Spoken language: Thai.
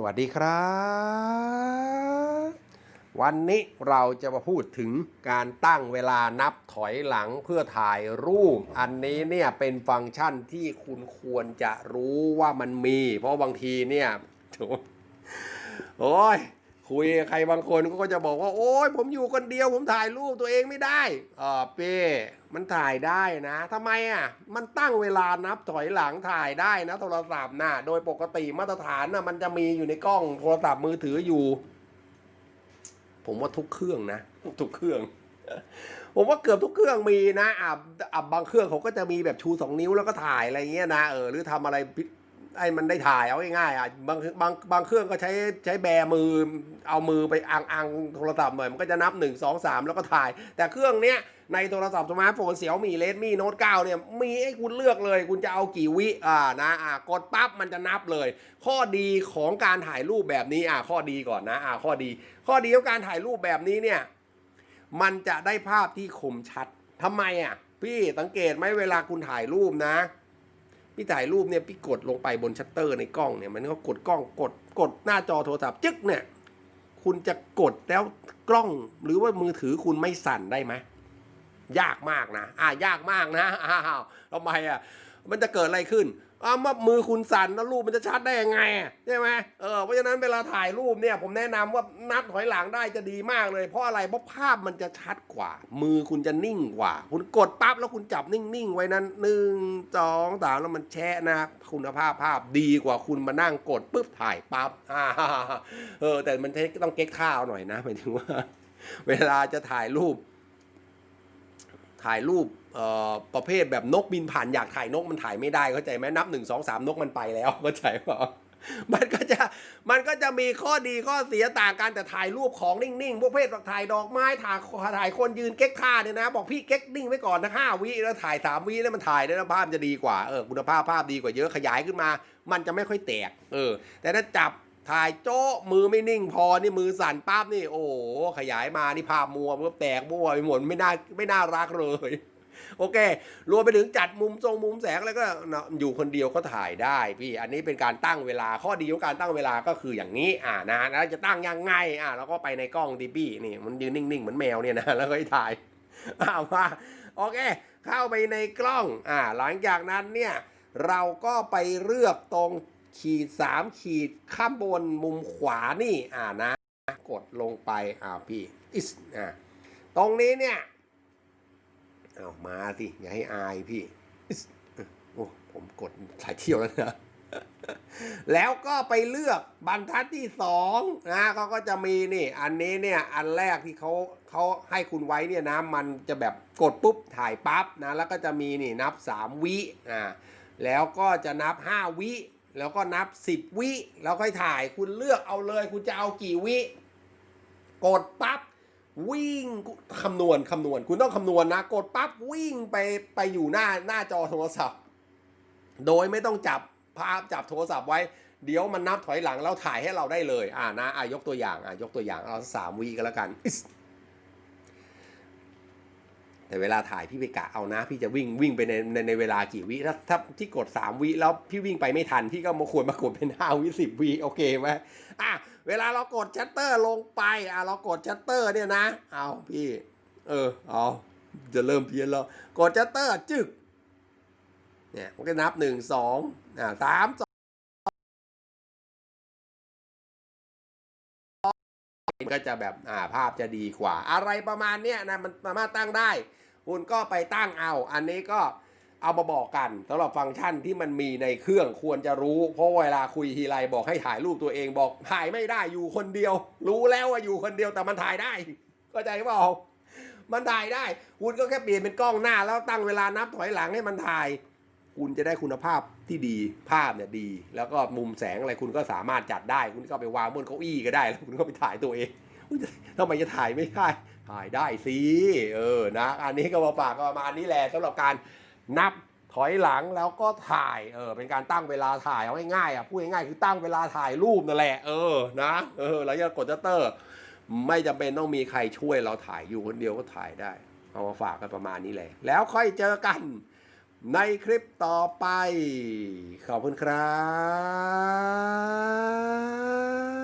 สวัสดีครับ วันนี้เราจะมาพูดถึงการตั้งเวลานับถอยหลังเพื่อถ่ายรูป อันนี้เนี่ยเป็นฟังก์ชันที่คุณควรจะรู้ว่ามันมี เพราะบางทีเนี่ยโอ้ย คุยกับใครบางคนก็จะบอกว่า โอ้ยผมอยู่คนเดียว ผมถ่ายรูปตัวเองไม่ได้เออเป้มันถ่ายได้นะทำไมอะ มันตั้งเวลานับถอยหลังถ่ายได้นะ โทรศัพท์น่ะ โดยปกติมาตรฐานน่ะมันจะมีอยู่ในกล้องโทรศัพท์มือถืออยู่ ผมว่าทุกเครื่องนะทุกเครื่องผมว่าเกือบทุกเครื่องมีนะอะอะบางเครื่องเขาก็จะมีแบบชูสองนิ้วแล้วก็ถ่ายอะไรเงี้ยนะเออหรือทำอะไรพิ ไอ้มันได้ถ่ายเอาง่ายๆอะบางบางบางเครื่องก็ใช้ใช้แบมือเอามือไปอังอังโทรศัพท์หน่อยมันก็จะนับ 1 2 3 แล้วก็ถ่าย แต่เครื่องเนี้ยในโทรศัพท์สมาร์ทโฟนเสี่ยวมีเลดมี่โน้ต9เนี่ยมีให้คุณเลือกเลยคุณจะเอากี่วิอ่านะอ่ากดปั๊บมันจะนับเลย ข้อดีของการถ่ายรูปแบบนี้อ่าข้อดีก่อนนะอ่าข้อดี ข้อดีของการถ่ายรูปแบบนี้เนี่ยมันจะได้ภาพที่คมชัดทำไมอะพี่สังเกตไหมเวลาคุณถ่ายรูปนะ พี่ถ่ายรูปเนี่ยพี่กดลงไปบนชัตเตอร์ในกล้องเนี่ยมันก็กดกล้องกดกดหน้าจอโทรศัพท์จึ๊กเนี่ยคุณจะกดแล้วกล้องหรือว่ามือถือคุณไม่สั่นได้ไหมยากมากนะอ่ายากมากนะอ้าวทำไมอะมันจะเกิดอะไรขึ้นอ้าวมามือคุณสั่นแล้วรูปมันจะชัดได้ยังไงใช่ไหมเออเพราะฉะนั้นเวลาถ่ายรูปเนี่ยผมแนะนำว่านับถอยหลังได้จะดีมากเลย เพราะอะไรเพราะภาพมันจะชัดกว่า มือคุณจะนิ่งกว่า คุณกดปั๊บแล้วคุณจับนิ่งๆไว้นั้นหนึ่งสองสามแล้วมันแชะนะ คุณภาพภาพดีกว่าคุณมานั่งกดปุ๊บถ่ายปั๊บอ่าเออแต่มันต้องเก๊กข้าวหน่อยนะหมายถึงว่า เวลาจะถ่ายรูป ถ่ายรูปเอ่อประเภทแบบนกบินผ่านอยากถ่ายนกมันถ่ายไม่ได้เข้าใจไหมนับหนึ่งสองสามนกมันไปแล้วเข้าใจเปล่ามันก็จะมันก็จะมีข้อดีข้อเสียต่างกันแต่ถ่ายรูปของนิ่งๆพวกเพศถ่ายดอกไม้ถ่ายถ่ายคนยืนเก๊กท่าเนี่ยนะ บอกพี่เก๊กนิ่งไว้ก่อนนะห้าวิแล้วถ่ายสามวิแล้วมันถ่ายแล้วภาพจะดีกว่าเออคุณภาพภาพดีกว่าเยอะขยายขึ้นมา มันจะไม่ค่อยแตกเออแต่ถ้าจับ ถ่ายโจ้มือไม่นิ่งพอนี่มือสั่นปั๊บนี่ โอ้โหขยายมานี่ภาพมัวมันแตกมัวไปหมดไม่น่าไม่น่ารักเลย โอเค รวมไปถึงจัดมุมทรงมุมแสงแล้วก็อยู่คนเดียวก็ถ่ายได้พี่ อันนี้เป็นการตั้งเวลาข้อดีของการตั้งเวลาก็คืออย่างนี้ อ่านะแล้วจะตั้งยังไงอ่าแล้วก็ไปในกล้องดิบี้นี่มันยืนนิ่งๆเหมือนแมวเนี่ยนะแล้วก็ถ่ายอ่ามาโอเค เข้าไปในกล้องอ่าหลังจากนั้นเนี่ยเราก็ไปเลือกตรง ขีดสามขีดข้างบนมุมขวานี่อ่านะ กดลงไปอ่าพี่อิสอ่าตรงนี้เนี่ยเอามาสิอย่าให้อายพี่โอ้ผมกดหลายเที่ยวแล้วนะแล้วก็ไปเลือกบรรทัดที่สองนะเขาก็จะมีนี่ อันนี้เนี่ยอันแรกที่เขาเขาให้คุณไว้เนี่ยนะมันจะแบบกดปุ๊บถ่ายปั๊บนะแล้วก็จะมีนี่นับ 3 วิอ่าแล้วก็จะนับ 5 วิ แล้วก็นับ 10 วิแล้วค่อยถ่ายคุณเลือกเอาเลย คุณจะเอากี่วิ กดปั๊บวิ่งคำนวณคำนวณ คุณต้องคำนวณนะ กดปั๊บวิ่งไปไปอยู่หน้าหน้าจอโทรศัพท์ โดยไม่ต้องจับภาพจับโทรศัพท์ไว้ เดี๋ยวมันนับถอยหลังแล้วถ่ายให้เราได้เลย อ่านะอะยกตัวอย่างอะยกตัวอย่างเอาสามวิก็แล้วกัน แต่เวลาถ่ายพี่ไปกะเอานะ พี่จะวิ่งวิ่งไปในในในเวลากี่วิถ้าถ้าที่กดสามวิแล้วพี่วิ่งไปไม่ทัน พี่ก็มาควรมากดเป็นห้าวิสิบวิโอเคไหมอะเวลาเรากดชัตเตอร์ลงไปอะเรากดชัตเตอร์เนี่ยนะ เอาพี่ เออเอาจะเริ่มเพี้ยนแล้ว กดชัตเตอร์จึกเนี่ยมันก็นับหนึ่งสองอ่าสาม ก็จะแบบอ่าภาพจะดีกว่า อะไรประมาณเนี้ยนะมันสามารถตั้งได้ คุณก็ไปตั้งเอา อันนี้ก็เอามาบอกกันสำหรับฟังก์ชันที่มันมีในเครื่องควรจะรู้ เพราะเวลาคุยทีไรบอกให้ถ่ายรูปตัวเองบอกถ่ายไม่ได้อยู่คนเดียว รู้แล้วว่าอยู่คนเดียวแต่มันถ่ายได้เข้าใจเปล่ามันถ่ายได้ คุณก็แค่เปลี่ยนเป็นกล้องหน้าแล้วตั้งเวลานับถอยหลังให้มันถ่าย คุณจะได้คุณภาพที่ดีภาพเนี่ยดี แล้วก็มุมแสงอะไรคุณก็สามารถจัดได้ คุณก็ไปวางบนเก้าอี้ก็ได้ แล้วคุณก็ไปถ่ายตัวเองทำไมจะถ่ายไม่ได้ ถ่ายได้สิเออนะ อันนี้ก็มาฝากก็ประมาณนี้แหละสำหรับการนับถอยหลังแล้วก็ถ่ายเออเป็นการตั้งเวลาถ่ายเอาง่ายๆอะพูดง่ายๆคือตั้งเวลาถ่ายรูปนั่นแหละเออนะเออแล้วจะกดชัตเตอร์ ไม่จำเป็นต้องมีใครช่วยเราถ่ายอยู่คนเดียวก็ถ่ายได้ เอามาฝากกันประมาณนี้เลย แล้วค่อยเจอกัน ในคลิปต่อไป ขอบคุณครับ